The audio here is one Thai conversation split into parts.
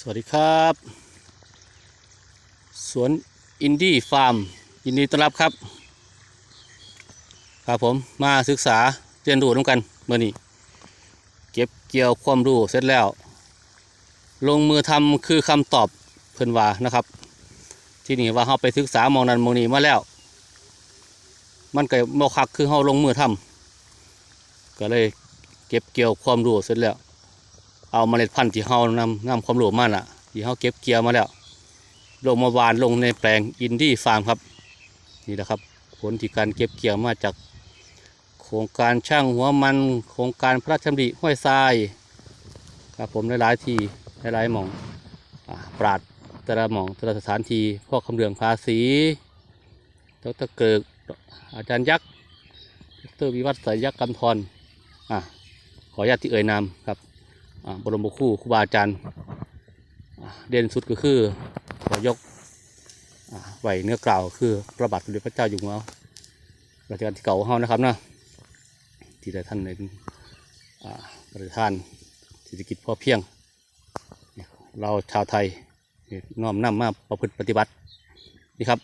สวัสดีครับ สวนอินดี้ฟาร์มยินดีต้อนรับครับครับผมมาศึกษาเรียนรู้ร่วมกันเมื่อนี้ เก็บเกี่ยวความรู้เสร็จแล้ว ลงมือทำคือคำตอบเพิ่นว่านะครับ ที่นี่ว่าเราไปศึกษามองนั้นมองนี้มาแล้ว มันก็บ่คักคือเราลงมือทำก็เลยเก็บเกี่ยวความรู้เสร็จแล้ว เอาเมล็ดพันธุ์ที่เฮานำนำความรู้มาน่ะ ที่เฮาเก็บเกี่ยวมาแล้ว ลงมาหวานลงในแปลงอินดี้ฟาร์มครับ นี่แหละครับ ผลที่การเก็บเกี่ยวมาจาก โครงการช่างหัวมัน โครงการพระราชดำริห้วยทรายครับผมหลายๆที่หลายๆหม่องปราดแต่ละหม่องแต่ละสถานที่พ่อคำเรืองภาษีดรเกิกอาจารย์ยักษ์ดรวิวัฒน์สายยักษ์กำธรอะขออนุญาตที่เอ่ยนามครับ บรมครูครูบาอาจารย์เด่นสุดก็คือขอยกอไหวเนื้อกล่าวคือพระบาทสมเด็จพระเจ้าอยู่หัวรัชกาลที่เก่าเฮานะครับเนาะที่ได้ท่านเป็นประธานเศรษฐกิจพอเพียง เราชาวไทยน้อมนำมาประพฤติปฏิบัตินี่ครับ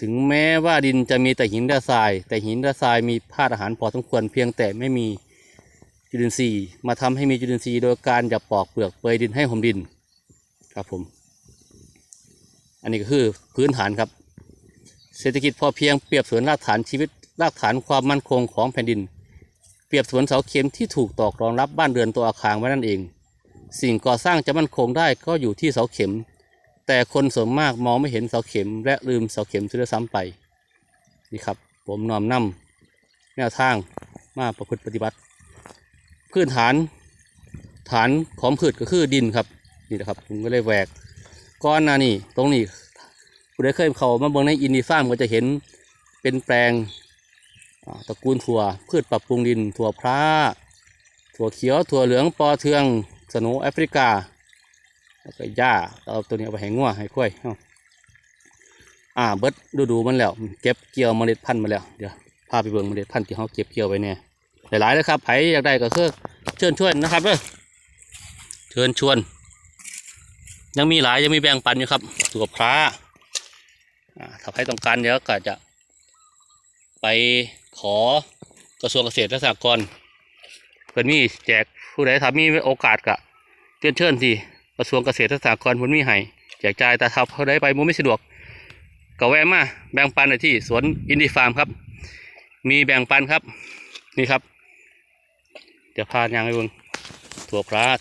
ถึงแม้ว่าดินจะมีแต่หินและทราย แต่หินและทรายมีธาตุอาหารพอสมควรเพียงแต่ไม่มี จุลินทรีย์มาทำให้มีจุลินทรีย์โดยการหยับปอกเปลือกเปยดินให้ห่มดินครับผม อันนี้ก็คือพื้นฐานครับ เศรษฐกิจพอเพียงเปรียบเสมือนรากฐานชีวิตรากฐานความมั่นคงของแผ่นดิน เปรียบเสมือนเสาเข็มที่ถูกตอกรองรับบ้านเรือนตัวอาคารไว้นั่นเอง สิ่งก่อสร้างจะมั่นคงได้ก็อยู่ที่เสาเข็ม แต่คนส่วนมากมองไม่เห็นเสาเข็ม และลืมเสาเข็มเสียด้วยซ้ำไปนี่ครับ ผมนอมนำแนวทางมาประพฤติปฏิบัติ พื้นฐานฐานของพืชก็คือดินครับนี่นะครับผมก็เลยแหวกก้อนหนานี่ตรงนี้ผู้ใดเคยเข้ามาเบิ่งในอินดีฟาร์มก็จะเห็นเป็นแปลงตระกูลถั่วพืชปรับปรุงดิน ถั่วพระถั่วเขียวถั่วเหลืองปอเทืองสโนว์แอฟริกาแล้วก็หญ้าเอาตัวนี้เอาไปให้งัวให้ควายอ่าเบิดดูดูมันแล้ว เก็บเกี่ยวเมล็ดพันธุ์มาแล้วเดี๋ยวพาไปเบิ่งเมล็ดพันธุ์ที่เขาเก็บเกี่ยวไว้เนี่ย หลายๆเลยครับใครอยากได้ก็คือเชิญชวนนะครับเด้อเชิญชวน ยังมีหลายยังมีแบ่งปันอยู่ครับตัวพระอ่าถ้าใครต้องการเดี๋ยวก็จะไปขอกระทรวงเกษตรและสหกรณ์เพื่อนมีแจกผู้ใดถ้ามีโอกาสก็เชิญเชิญที่กระทรวงเกษตรและสหกรณ์เพื่อนมีให้แจกจ่ายแต่ถ้าผู้ใดไปมุไม่สะดวกก็แวะมาแบ่งปันในที่สวนอินดี้ฟาร์มครับ มีแบ่งปันครับนี่ครับ เดี๋ยวพายางให้เบิ่งถั่วพระ